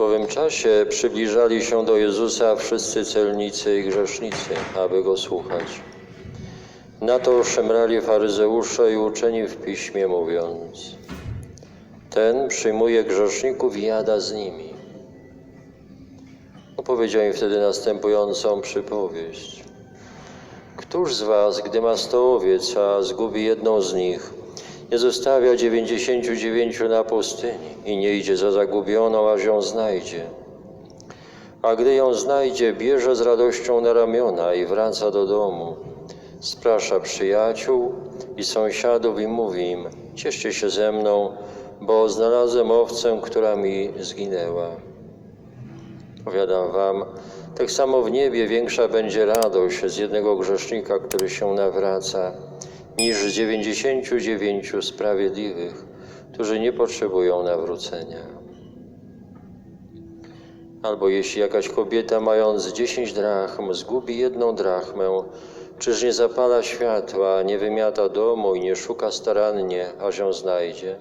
W owym czasie przybliżali się do Jezusa wszyscy celnicy i grzesznicy, aby go słuchać. Na to szemrali faryzeusze i uczeni w piśmie, mówiąc: Ten przyjmuje grzeszników i jada z nimi. Opowiedział im wtedy następującą przypowieść. Któż z was, gdy ma sto owiec, a zgubi jedną z nich, nie zostawia dziewięćdziesięciu dziewięciu na pustyni i nie idzie za zagubioną, aż ją znajdzie? A gdy ją znajdzie, bierze z radością na ramiona i wraca do domu. Sprasza przyjaciół i sąsiadów i mówi im: Cieszcie się ze mną, bo znalazłem owcę, która mi zginęła. Powiadam wam, tak samo w niebie większa będzie radość z jednego grzesznika, który się nawraca, niż dziewięćdziesięciu dziewięciu sprawiedliwych, którzy nie potrzebują nawrócenia. Albo jeśli jakaś kobieta mając dziesięć drachm zgubi jedną drachmę, czyż nie zapala światła, nie wymiata domu i nie szuka starannie, aż ją znajdzie?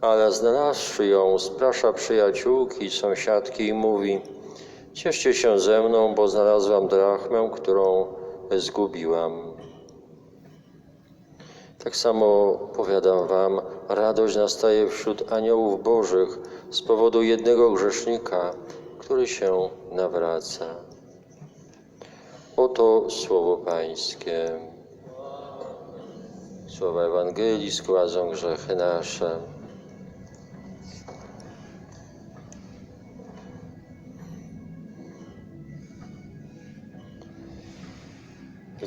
Ale znalazłszy ją, sprasza przyjaciółki, sąsiadki i mówi: Cieszcie się ze mną, bo znalazłam drachmę, którą zgubiłam. Tak samo powiadam wam, radość nastaje wśród aniołów bożych z powodu jednego grzesznika, który się nawraca. Oto słowo Pańskie. Słowa Ewangelii składzą grzechy nasze.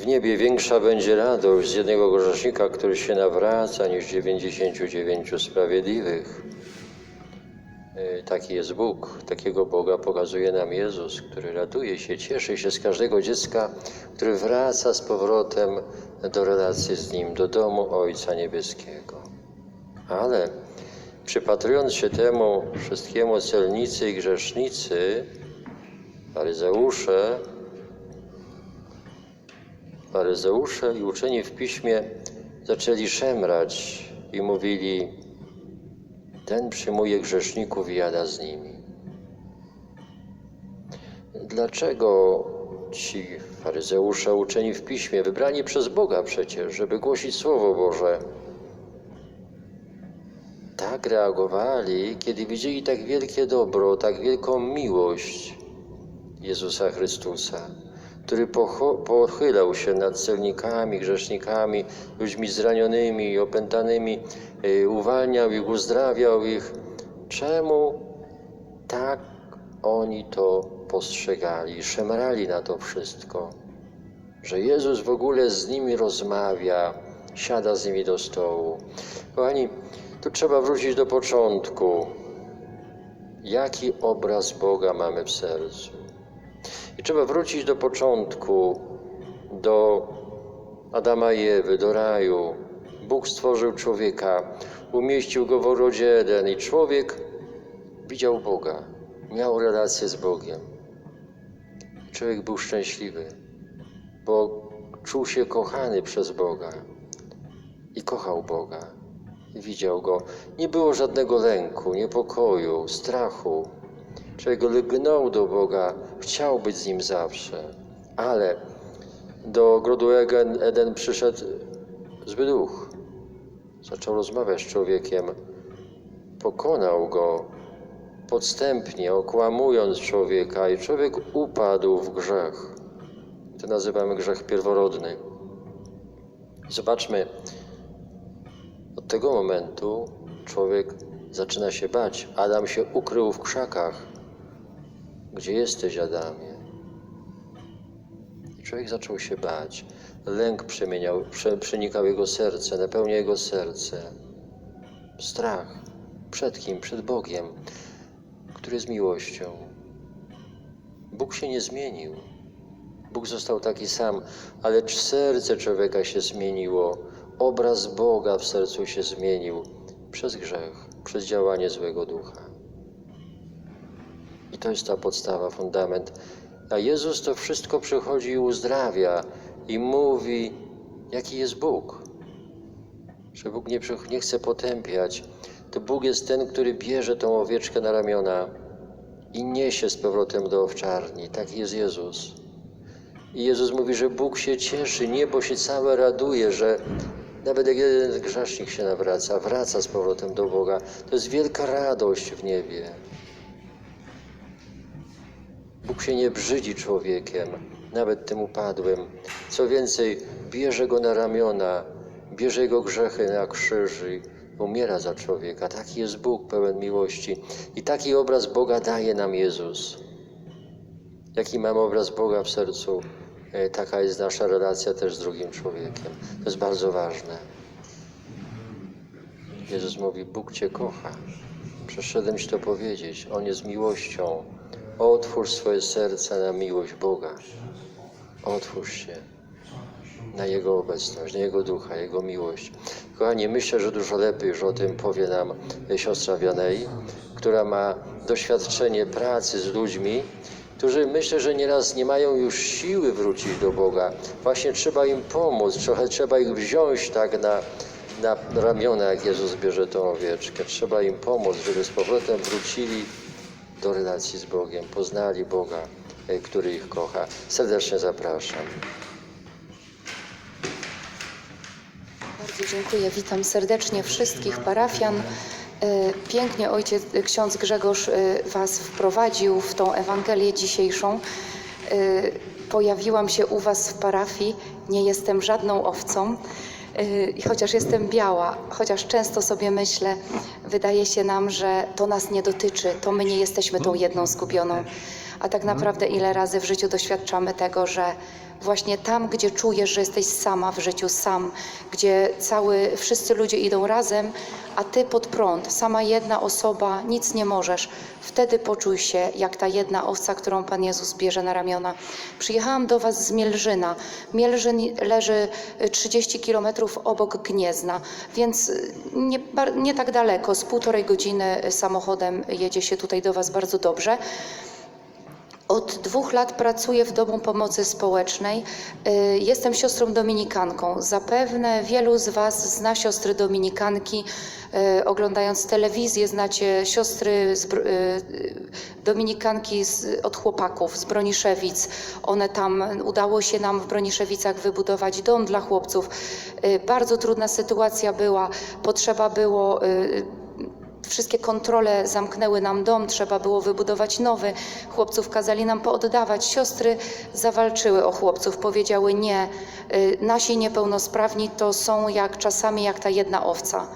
W niebie większa będzie radość z jednego grzesznika, który się nawraca, niż 99 sprawiedliwych. E, Taki jest Bóg, takiego Boga pokazuje nam Jezus, który raduje się, cieszy się z każdego dziecka, który wraca z powrotem do relacji z Nim, do domu Ojca Niebieskiego. Ale przypatrując się temu wszystkiemu celnicy i grzesznicy, faryzeusze, faryzeusze i uczeni w piśmie zaczęli szemrać i mówili: Ten przyjmuje grzeszników i jada z nimi. Dlaczego ci faryzeusze, uczeni w piśmie, wybrani przez Boga przecież, żeby głosić Słowo Boże, tak reagowali, kiedy widzieli tak wielkie dobro, tak wielką miłość Jezusa Chrystusa? Który pochylał się nad celnikami, grzesznikami, ludźmi zranionymi i opętanymi, y, uwalniał ich, uzdrawiał ich. Czemu tak oni to postrzegali, szemrali na to wszystko? Że Jezus w ogóle z nimi rozmawia, siada z nimi do stołu. Kochani, tu trzeba wrócić do początku. Jaki obraz Boga mamy w sercu? I trzeba wrócić do początku, do Adama i Ewy, do raju. Bóg stworzył człowieka, umieścił go w ogrodzie Eden i człowiek widział Boga, miał relację z Bogiem. Człowiek był szczęśliwy, bo czuł się kochany przez Boga i kochał Boga. I widział Go. Nie było żadnego lęku, niepokoju, strachu. Człowiek lgnął do Boga, chciał być z Nim zawsze, ale do ogrodu Eden, Eden przyszedł zły duch. Zaczął rozmawiać z człowiekiem, pokonał go podstępnie, okłamując człowieka, i człowiek upadł w grzech. To nazywamy grzech pierworodny. Zobaczmy, od tego momentu człowiek zaczyna się bać. Adam się ukrył w krzakach. Gdzie jesteś, Adamie? I człowiek zaczął się bać. Lęk przemieniał, prze, przenikał jego serce, napełniał jego serce. Strach. Przed kim? Przed Bogiem, który jest miłością. Bóg się nie zmienił. Bóg został taki sam, ale serce człowieka się zmieniło. Obraz Boga w sercu się zmienił przez grzech, przez działanie złego ducha. I to jest ta podstawa, fundament. A Jezus to wszystko przychodzi i uzdrawia i mówi, jaki jest Bóg. Że Bóg nie, nie chce potępiać, to Bóg jest ten, który bierze tą owieczkę na ramiona i niesie z powrotem do owczarni. Tak jest Jezus. I Jezus mówi, że Bóg się cieszy, niebo się całe raduje, że nawet jak jeden grzesznik się nawraca, wraca z powrotem do Boga. To jest wielka radość w niebie. Bóg się nie brzydzi człowiekiem, nawet tym upadłym. Co więcej, bierze go na ramiona, bierze jego grzechy na krzyży, umiera za człowieka. Taki jest Bóg pełen miłości. I taki obraz Boga daje nam Jezus. Jaki mamy obraz Boga w sercu, e, taka jest nasza relacja też z drugim człowiekiem. To jest bardzo ważne. Jezus mówi, Bóg Cię kocha. Przyszedłem Ci to powiedzieć. On jest miłością. Otwórz swoje serce na miłość Boga. Otwórz się na Jego obecność, na Jego ducha, Jego miłość. Kochani, myślę, że dużo lepiej już o tym powie nam siostra Wianej, która ma doświadczenie pracy z ludźmi, którzy myślę, że nieraz nie mają już siły wrócić do Boga. Właśnie trzeba im pomóc, trochę trzeba ich wziąć tak na, na ramiona, jak Jezus bierze tą owieczkę. Trzeba im pomóc, żeby z powrotem wrócili do relacji z Bogiem, poznali Boga, e, który ich kocha. Serdecznie zapraszam. Bardzo dziękuję. Witam serdecznie wszystkich parafian. E, Pięknie ojciec e, ksiądz Grzegorz Was wprowadził w tą Ewangelię dzisiejszą. Pojawiłam się u Was w parafii, nie jestem żadną owcą. E, I chociaż jestem biała, chociaż często sobie myślę, wydaje się nam, że to nas nie dotyczy, to my nie jesteśmy tą jedną zgubioną. A tak naprawdę ile razy w życiu doświadczamy tego, że właśnie tam, gdzie czujesz, że jesteś sama w życiu, sam, gdzie cały, wszyscy ludzie idą razem, a ty pod prąd, sama jedna osoba, nic nie możesz, wtedy poczuj się jak ta jedna owca, którą Pan Jezus bierze na ramiona. Przyjechałam do Was z Mielżyna. Mielżyn leży y, 30 kilometrów obok Gniezna, więc y, nie, nie tak daleko, z półtorej godziny y, samochodem jedzie się tutaj do Was bardzo dobrze. Od dwóch lat pracuję w Domu Pomocy Społecznej. Y, Jestem siostrą dominikanką. Zapewne wielu z Was zna siostry dominikanki. Y, Oglądając telewizję, znacie siostry z, y, dominikanki z, od chłopaków z Broniszewic. One tam, udało się nam w Broniszewicach wybudować dom dla chłopców. Bardzo trudna sytuacja była. Potrzeba było Wszystkie kontrole zamknęły nam dom, trzeba było wybudować nowy. Chłopców kazali nam pooddawać. Siostry zawalczyły o chłopców, powiedziały nie. y, Nasi niepełnosprawni to są jak czasami jak ta jedna owca,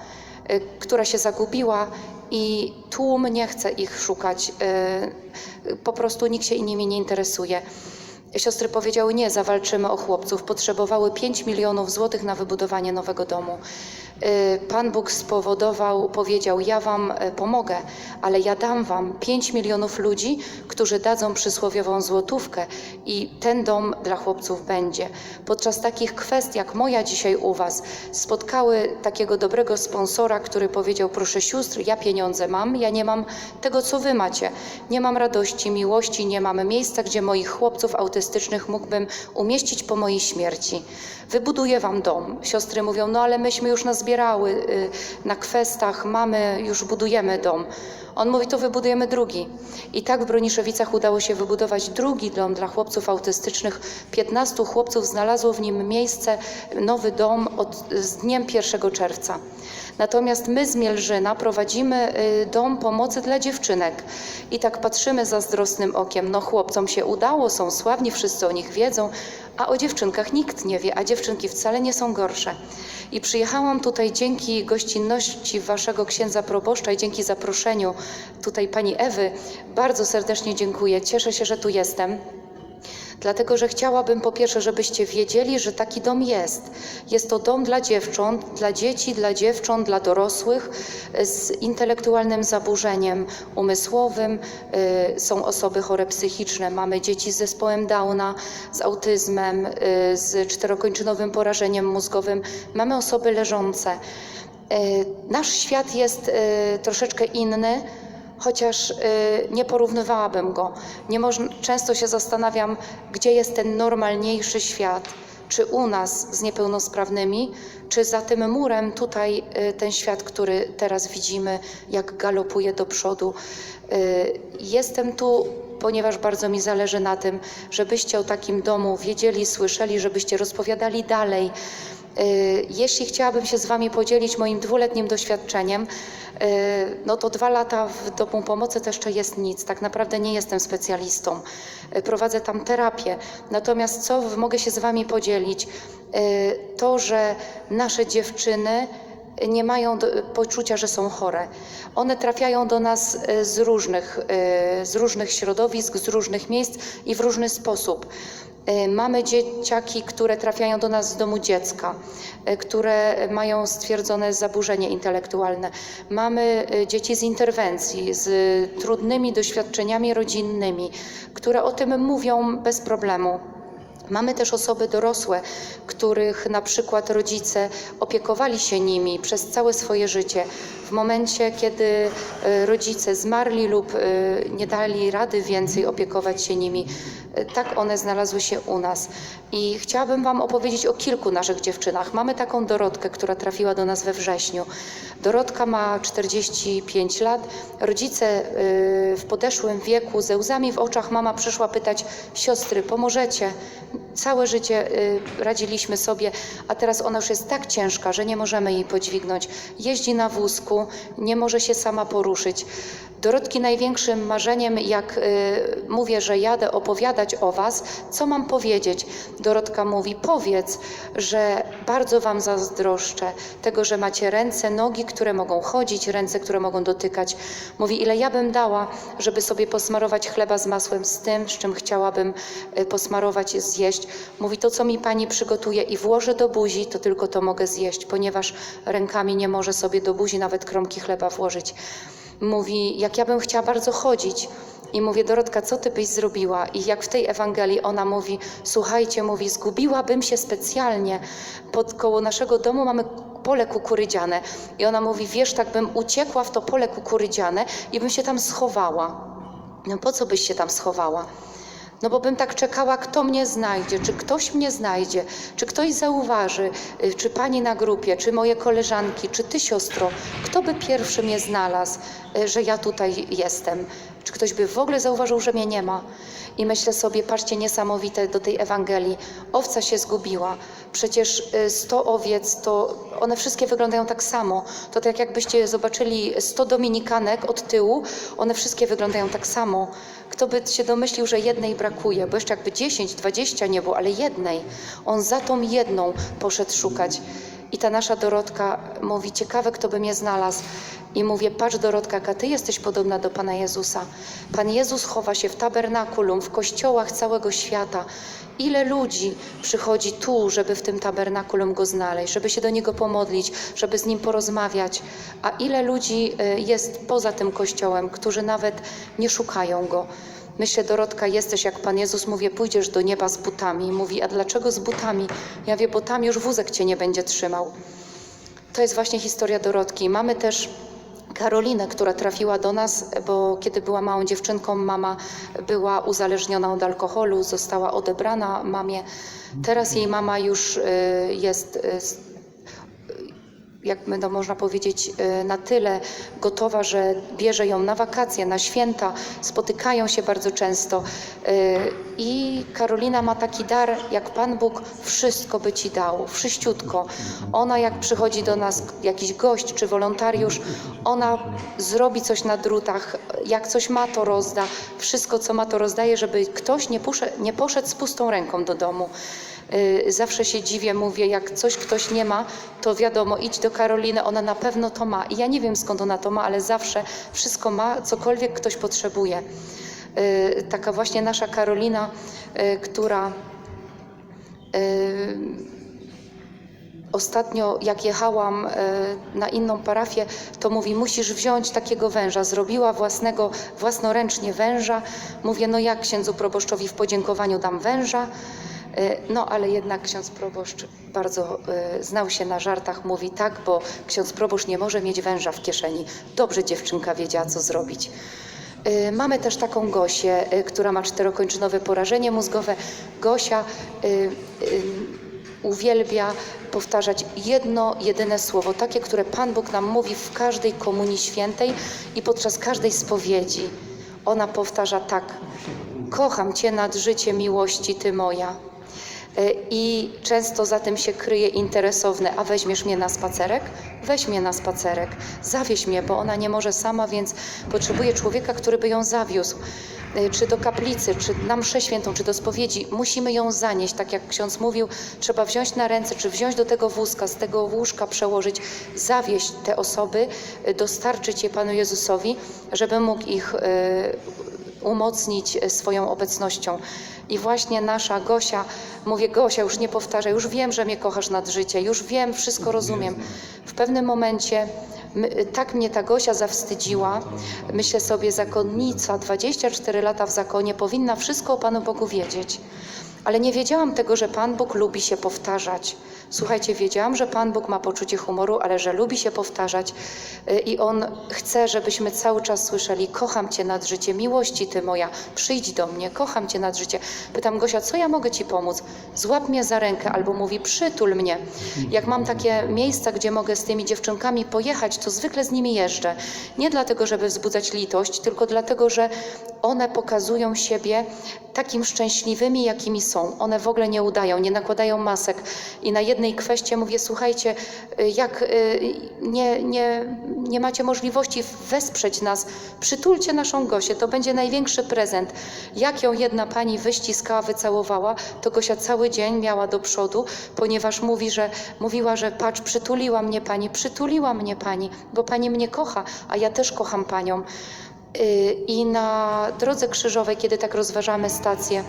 y, która się zagubiła i tłum nie chce ich szukać. y, Po prostu nikt się nimi nie interesuje. Siostry powiedziały nie, zawalczymy o chłopców. Potrzebowały 5 milionów złotych na wybudowanie nowego domu. Y, Pan Bóg spowodował, powiedział: Ja wam y, pomogę, ale ja dam wam 5 milionów ludzi, którzy dadzą przysłowiową złotówkę i ten dom dla chłopców będzie. Podczas takich kwestii jak moja dzisiaj u was spotkały takiego dobrego sponsora, który powiedział: Proszę sióstr, ja pieniądze mam, ja nie mam tego, co wy macie. Nie mam radości, miłości, nie mam miejsca, gdzie moich chłopców autystycznych mógłbym umieścić po mojej śmierci. Wybuduję wam dom. Siostry mówią: No ale myśmy już nazbierały y, na kwestach, mamy, już budujemy dom. On mówi: To wybudujemy drugi. I tak w Broniszewicach udało się wybudować drugi dom dla chłopców autystycznych. 15 chłopców znalazło w nim miejsce, nowy dom od, z dniem 1 czerwca. Natomiast my z Mielżyna prowadzimy y, dom pomocy dla dziewczynek. I tak patrzymy zazdrosnym okiem. No chłopcom się udało, są sławni, wszyscy o nich wiedzą, a o dziewczynkach nikt nie wie, a dziewczynki wcale nie są gorsze. I przyjechałam tutaj dzięki gościnności waszego księdza proboszcza i dzięki zaproszeniu tutaj pani Ewy. Bardzo serdecznie dziękuję. Cieszę się, że tu jestem. Dlatego, że chciałabym po pierwsze, żebyście wiedzieli, że taki dom jest. Jest to dom dla dziewcząt, dla dzieci, dla dziewcząt, dla dorosłych z intelektualnym zaburzeniem umysłowym. Y, Są osoby chore psychiczne, mamy dzieci z zespołem Downa, z autyzmem, y, z czterokończynowym porażeniem mózgowym, mamy osoby leżące. Nasz świat jest troszeczkę inny chociaż y, nie porównywałabym go. Nie moż, często się zastanawiam, gdzie jest ten normalniejszy świat. czy u nas z niepełnosprawnymi, czy za tym murem tutaj y, ten świat, który teraz widzimy, jak galopuje do przodu. Y, Jestem tu, ponieważ bardzo mi zależy na tym, żebyście o takim domu wiedzieli, słyszeli, żebyście rozpowiadali dalej. Y, Jeśli chciałabym się z Wami podzielić moim dwuletnim doświadczeniem, y, no to dwa lata w domu pomocy to jeszcze jest nic. Tak naprawdę nie jestem specjalistą. Y, Prowadzę tam terapię. Natomiast co mogę się z Wami podzielić? To, że nasze dziewczyny nie mają poczucia, że są chore. One trafiają do nas y, z różnych, y, z różnych środowisk, z różnych miejsc i w różny sposób. Y, Mamy dzieciaki, które trafiają do nas z domu dziecka, które mają stwierdzone zaburzenie intelektualne. Mamy dzieci z interwencji, z trudnymi doświadczeniami rodzinnymi, które o tym mówią bez problemu. Mamy też osoby dorosłe, których na przykład rodzice opiekowali się nimi przez całe swoje życie. W momencie, kiedy e, rodzice zmarli lub e, nie dali rady więcej opiekować się nimi, e, tak one znalazły się u nas. I chciałabym Wam opowiedzieć o kilku naszych dziewczynach. Mamy taką Dorotkę, która trafiła do nas we wrześniu. Dorotka ma 45 lat. Rodzice w podeszłym wieku, ze łzami w oczach, mama przyszła pytać: Siostry, pomożecie? Całe życie y, radziliśmy sobie, a teraz ona już jest tak ciężka, że nie możemy jej podźwignąć. Jeździ na wózku, nie może się sama poruszyć. Dorotki największym marzeniem, jak y, mówię, że jadę opowiadać o Was, co mam powiedzieć? Dorotka mówi: Powiedz, że bardzo Wam zazdroszczę tego, że macie ręce, nogi, które mogą chodzić, ręce, które mogą dotykać. Mówi: Ile ja bym dała, żeby sobie posmarować chleba z masłem z tym, z czym chciałabym y, posmarować, zjeść. Mówi: To, co mi Pani przygotuje i włożę do buzi, to tylko to mogę zjeść, ponieważ rękami nie może sobie do buzi nawet kromki chleba włożyć. Mówi: Jak ja bym chciała bardzo chodzić. I mówię, Dorotka, co ty byś zrobiła? I jak w tej Ewangelii ona mówi, słuchajcie, mówi, zgubiłabym się specjalnie. Pod koło naszego domu mamy pole kukurydziane. I ona mówi, wiesz, tak bym uciekła w to pole kukurydziane i bym się tam schowała. No po co byś się tam schowała? No bo bym tak czekała, kto mnie znajdzie, czy ktoś mnie znajdzie, czy ktoś zauważy, y, czy pani na grupie, czy moje koleżanki, czy ty siostro, kto by pierwszy mnie znalazł, y, że ja tutaj jestem, czy ktoś by w ogóle zauważył, że mnie nie ma. I myślę sobie, patrzcie, niesamowite do tej Ewangelii. Owca się zgubiła. Przecież y, 100 owiec, to one wszystkie wyglądają tak samo. To tak jakbyście zobaczyli 100 dominikanek od tyłu, one wszystkie wyglądają tak samo. Kto by się domyślił, że jednej brakuje, bo jeszcze jakby 10, 20 nie było, ale jednej. On za tą jedną poszedł szukać. I ta nasza Dorotka mówi, ciekawe, kto by mnie znalazł. I mówię, patrz Dorotka, jaka ty jesteś podobna do Pana Jezusa. Pan Jezus chowa się w tabernakulum, w kościołach całego świata. Ile ludzi przychodzi tu, żeby w tym tabernakulum Go znaleźć, żeby się do Niego pomodlić, żeby z Nim porozmawiać. A ile ludzi y, jest poza tym kościołem, którzy nawet nie szukają Go. Myślę, Dorotka, jesteś jak Pan Jezus, mówię, pójdziesz do nieba z butami. Mówi, a dlaczego z butami? Ja wie, bo tam już wózek cię nie będzie trzymał. To jest właśnie historia Dorotki. Mamy też Karolinę, która trafiła do nas, bo kiedy była małą dziewczynką, mama była uzależniona od alkoholu, została odebrana mamie. Teraz jej mama już y, jest y, jak no, można powiedzieć, y, na tyle gotowa, że bierze ją na wakacje, na święta, spotykają się bardzo często. Y, I Karolina ma taki dar, jak Pan Bóg wszystko by ci dał, wszyściutko. Ona, jak przychodzi do nas jakiś gość czy wolontariusz, ona zrobi coś na drutach, jak coś ma, to rozda. Wszystko, co ma, to rozdaje, żeby ktoś nie, pusze, nie poszedł z pustą ręką do domu. Y, Zawsze się dziwię, mówię, jak coś ktoś nie ma, to wiadomo, idź do Karoliny, ona na pewno to ma. I ja nie wiem skąd ona to ma, ale zawsze wszystko ma, cokolwiek ktoś potrzebuje. Y, Taka właśnie nasza Karolina, y, która Ostatnio, jak jechałam na inną parafię, to mówi, musisz wziąć takiego węża. Zrobiła własnego, własnoręcznie węża. Mówię, no jak księdzu proboszczowi w podziękowaniu dam węża? E, No, ale jednak ksiądz proboszcz bardzo e, znał się na żartach. Mówi tak, bo ksiądz proboszcz nie może mieć węża w kieszeni. Dobrze dziewczynka wiedziała, co zrobić. Y, Mamy też taką Gosię, która ma czterokończynowe porażenie mózgowe. Gosia uwielbia powtarzać jedno, jedyne słowo, takie, które Pan Bóg nam mówi w każdej komunii świętej i podczas każdej spowiedzi. Ona powtarza tak: Kocham Cię nad życie miłości, Ty moja. E, I często za tym się kryje interesowne, a weźmiesz mnie na spacerek? Weź mnie na spacerek, zawieź mnie, bo ona nie może sama, więc potrzebuje człowieka, który by ją zawiózł. E, Czy do kaplicy, czy na mszę świętą, czy do spowiedzi, musimy ją zanieść, tak jak ksiądz mówił, trzeba wziąć na ręce, czy wziąć do tego wózka, z tego łóżka przełożyć, zawieźć te osoby, e, dostarczyć je Panu Jezusowi, żeby mógł ich umocnić e, swoją obecnością. I właśnie nasza Gosia, mówię Gosia, już nie powtarzaj, już wiem, że mnie kochasz nad życie, już wiem, wszystko rozumiem. W pewnym momencie my, tak mnie ta Gosia zawstydziła, myślę sobie, zakonnica, 24 lata w zakonie, powinna wszystko o Panu Bogu wiedzieć. Ale nie wiedziałam tego, że Pan Bóg lubi się powtarzać. Słuchajcie, wiedziałam, że Pan Bóg ma poczucie humoru, ale że lubi się powtarzać y, i On chce, żebyśmy cały czas słyszeli: Kocham Cię nad życie, miłości Ty moja, przyjdź do mnie, kocham Cię nad życie. Pytam Gosia, co ja mogę Ci pomóc? Złap mnie za rękę albo mówi: Przytul mnie. Jak mam takie miejsca, gdzie mogę z tymi dziewczynkami pojechać, to zwykle z nimi jeżdżę. Nie dlatego, żeby wzbudzać litość, tylko dlatego, że one pokazują siebie takim szczęśliwymi, jakimi są. One w ogóle nie udają, nie nakładają masek. I na jednej kwestii mówię, słuchajcie, y, jak y, nie, nie, nie macie możliwości wesprzeć nas, przytulcie naszą Gosię, to będzie największy prezent. Jak ją jedna pani wyściskała, wycałowała, to Gosia cały dzień miała do przodu, ponieważ mówi, że, mówiła, że patrz, przytuliła mnie pani, przytuliła mnie pani, bo pani mnie kocha, a ja też kocham panią. Y, I na drodze krzyżowej, kiedy tak rozważamy stację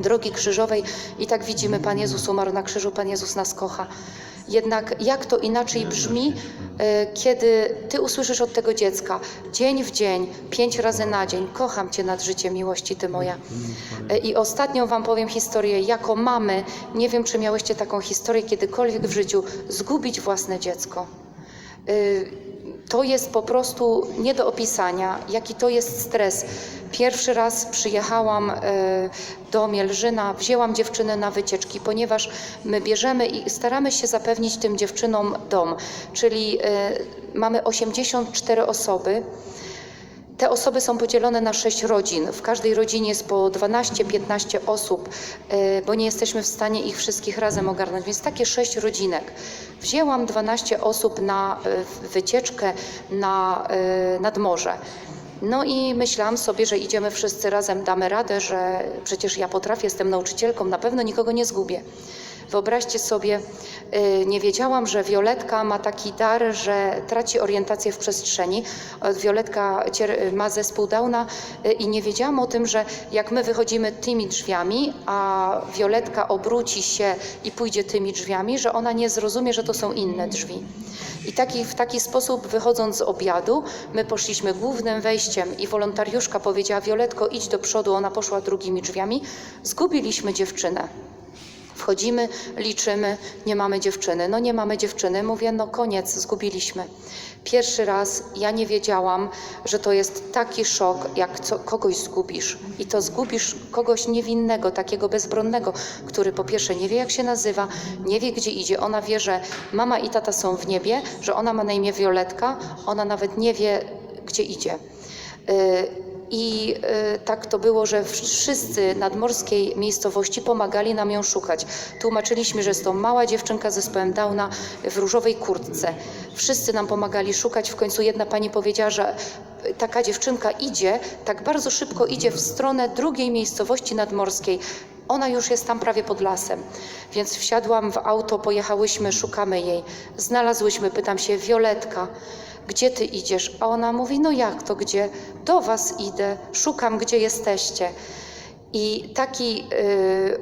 drogi krzyżowej i tak widzimy, Pan Jezus umarł na krzyżu, Pan Jezus nas kocha. Jednak jak to inaczej brzmi, y, kiedy Ty usłyszysz od tego dziecka dzień w dzień, pięć razy na dzień, kocham Cię nad życie miłości Ty moja. Y, I ostatnią Wam powiem historię. Jako mamy, nie wiem, czy miałyście taką historię kiedykolwiek w życiu, zgubić własne dziecko. Y, to jest po prostu nie do opisania, jaki to jest stres. Pierwszy raz przyjechałam y, do Mielżyna, wzięłam dziewczynę na wycieczki, ponieważ my bierzemy i staramy się zapewnić tym dziewczynom dom, czyli y, mamy 84 osoby. Te osoby są podzielone na sześć rodzin. W każdej rodzinie jest po 12-15 osób, e, bo nie jesteśmy w stanie ich wszystkich razem ogarnąć, więc takie sześć rodzinek. Wzięłam 12 osób na e, wycieczkę na, e, nad morze. No i myślałam sobie, że idziemy wszyscy razem, damy radę, że przecież ja potrafię, jestem nauczycielką, na pewno nikogo nie zgubię. Wyobraźcie sobie, y, nie wiedziałam, że Violetka ma taki dar, że traci orientację w przestrzeni. Violetka cier- ma zespół Downa y, i nie wiedziałam o tym, że jak my wychodzimy tymi drzwiami, a Violetka obróci się i pójdzie tymi drzwiami, że ona nie zrozumie, że to są inne drzwi. I taki, w taki sposób, wychodząc z obiadu, my poszliśmy głównym wejściem i wolontariuszka powiedziała, Violetko, idź do przodu, ona poszła drugimi drzwiami. Zgubiliśmy dziewczynę. Wchodzimy, liczymy, nie mamy dziewczyny. No nie mamy dziewczyny. Mówię, no koniec, zgubiliśmy. Pierwszy raz ja nie wiedziałam, że to jest taki szok, jak co, kogoś zgubisz. I to zgubisz kogoś niewinnego, takiego bezbronnego, który po pierwsze nie wie, jak się nazywa, nie wie, gdzie idzie. Ona wie, że mama i tata są w niebie, że ona ma na imię Violetka, ona nawet nie wie, gdzie idzie. Y, i y, tak to było, że wszyscy nadmorskiej miejscowości pomagali nam ją szukać. Tłumaczyliśmy, że jest to mała dziewczynka z zespołem Downa w różowej kurtce. Wszyscy nam pomagali szukać. W końcu jedna pani powiedziała, że taka dziewczynka idzie, tak bardzo szybko idzie w stronę drugiej miejscowości nadmorskiej. Ona już jest tam prawie pod lasem. Więc wsiadłam w auto, pojechałyśmy, szukamy jej. Znalazłyśmy, pytam się, Violetka gdzie ty idziesz? A ona mówi, no jak to gdzie? Do was idę, szukam, gdzie jesteście. I taki, y,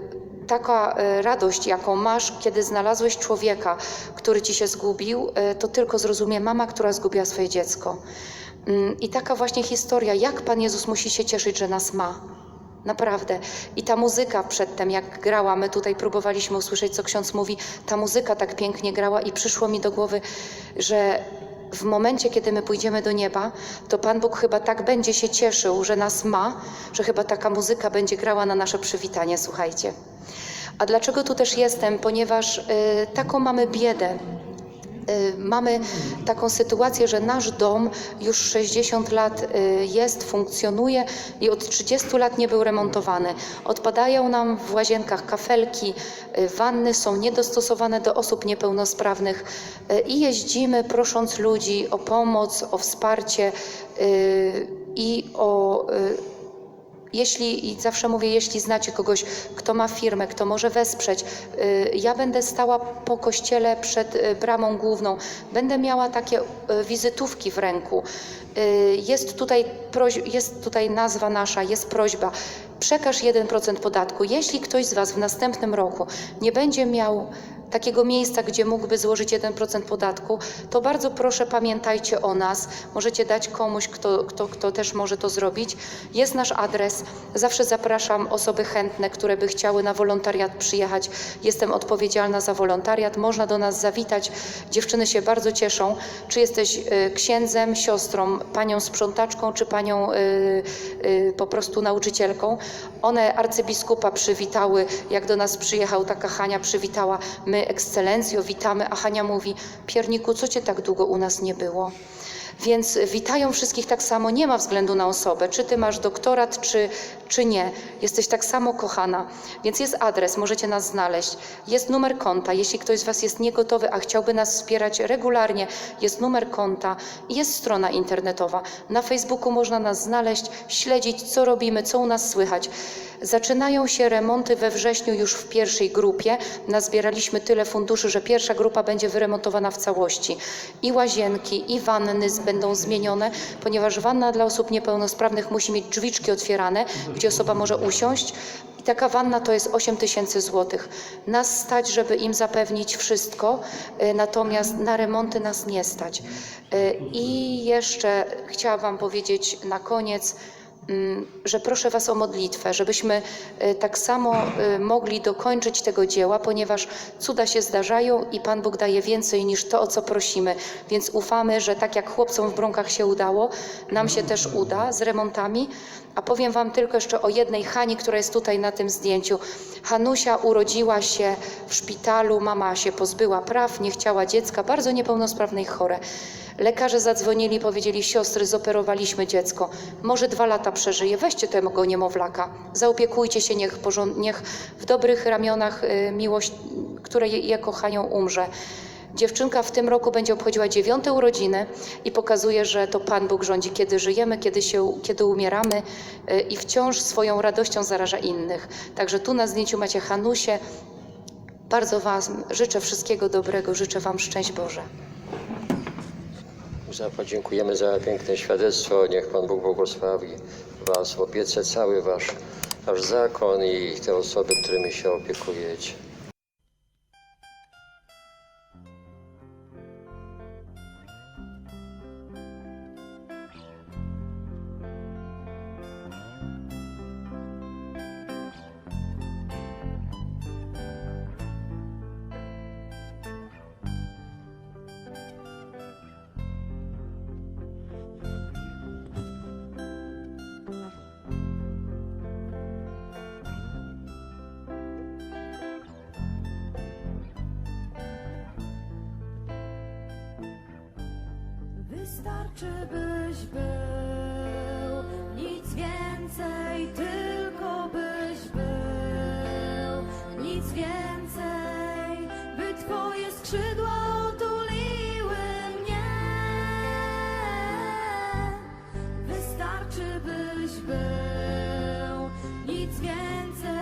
taka y, radość, jaką masz, kiedy znalazłeś człowieka, który ci się zgubił, y, to tylko zrozumie mama, która zgubiła swoje dziecko. Mm, I taka właśnie historia, jak Pan Jezus musi się cieszyć, że nas ma. Naprawdę. I ta muzyka przedtem, jak grała, my tutaj próbowaliśmy usłyszeć, co ksiądz mówi, ta muzyka tak pięknie grała i przyszło mi do głowy, że w momencie, kiedy my pójdziemy do nieba, to Pan Bóg chyba tak będzie się cieszył, że nas ma, że chyba taka muzyka będzie grała na nasze przywitanie, słuchajcie. A dlaczego tu też jestem? Ponieważ y, taką mamy biedę. Y, Mamy taką sytuację, że nasz dom już 60 lat y, jest, funkcjonuje i od 30 lat nie był remontowany. Odpadają nam w łazienkach kafelki, y, wanny są niedostosowane do osób niepełnosprawnych i jeździmy prosząc ludzi o pomoc, o wsparcie i o jeśli, i zawsze mówię, jeśli znacie kogoś, kto ma firmę, kto może wesprzeć, y, ja będę stała po kościele przed y, bramą główną, będę miała takie y, wizytówki w ręku. Jest tutaj, jest tutaj nazwa nasza, jest prośba. Przekaż 1% podatku. Jeśli ktoś z Was w następnym roku nie będzie miał takiego miejsca, gdzie mógłby złożyć 1% podatku, to bardzo proszę pamiętajcie o nas. Możecie dać komuś, kto, kto, kto też może to zrobić. Jest nasz adres. Zawsze zapraszam osoby chętne, które by chciały na wolontariat przyjechać. Jestem odpowiedzialna za wolontariat. Można do nas zawitać. Dziewczyny się bardzo cieszą. Czy jesteś y, księdzem, siostrą, panią sprzątaczką, czy panią y, y, po prostu nauczycielką. One arcybiskupa przywitały, jak do nas przyjechał, taka Hania przywitała. My, ekscelencjo, witamy, a Hania mówi, Pierniku, co cię tak długo u nas nie było? Więc witają wszystkich tak samo, nie ma względu na osobę, czy ty masz doktorat, czy, czy nie. Jesteś tak samo kochana. Więc jest adres, możecie nas znaleźć. Jest numer konta, jeśli ktoś z Was jest niegotowy, a chciałby nas wspierać regularnie, jest numer konta jest strona internetowa. Na Facebooku można nas znaleźć, śledzić, co robimy, co u nas słychać. Zaczynają się remonty we wrześniu już w pierwszej grupie. Nazbieraliśmy tyle funduszy, że pierwsza grupa będzie wyremontowana w całości. I łazienki, i wanny z- będą zmienione, ponieważ wanna dla osób niepełnosprawnych musi mieć drzwiczki otwierane, gdzie osoba może usiąść. I taka wanna to jest 8 tysięcy złotych. Nas stać, żeby im zapewnić wszystko, y, natomiast na remonty nas nie stać. Y, I jeszcze chciałam powiedzieć na koniec, że proszę Was o modlitwę, żebyśmy y, tak samo y, mogli dokończyć tego dzieła, ponieważ cuda się zdarzają i Pan Bóg daje więcej niż to, o co prosimy. Więc ufamy, że tak jak chłopcom w Bronkach się udało, nam się też uda z remontami. A powiem Wam tylko jeszcze o jednej Hani, która jest tutaj na tym zdjęciu. Hanusia urodziła się w szpitalu, mama się pozbyła praw, nie chciała dziecka, bardzo niepełnosprawne i chore. Lekarze zadzwonili, powiedzieli, siostry, zoperowaliśmy dziecko, może dwa lata przeżyje, weźcie tego niemowlaka, zaopiekujcie się, niech, niech w dobrych ramionach y, miłość, które je, je kochają, umrze. Dziewczynka w tym roku będzie obchodziła dziewiąte urodziny i pokazuje, że to Pan Bóg rządzi, kiedy żyjemy, kiedy, się, kiedy umieramy y, i wciąż swoją radością zaraża innych. Także tu na zdjęciu macie Hanusię. Bardzo Wam życzę wszystkiego dobrego, życzę Wam szczęść Boże. Za podziękujemy za piękne świadectwo. Niech Pan Bóg błogosławi Was w opiece cały Wasz, wasz zakon i te osoby, którymi się opiekujecie. Wystarczy byś był, nic więcej, tylko byś był, nic więcej, by twoje skrzydła otuliły mnie. Wystarczy byś był, nic więcej.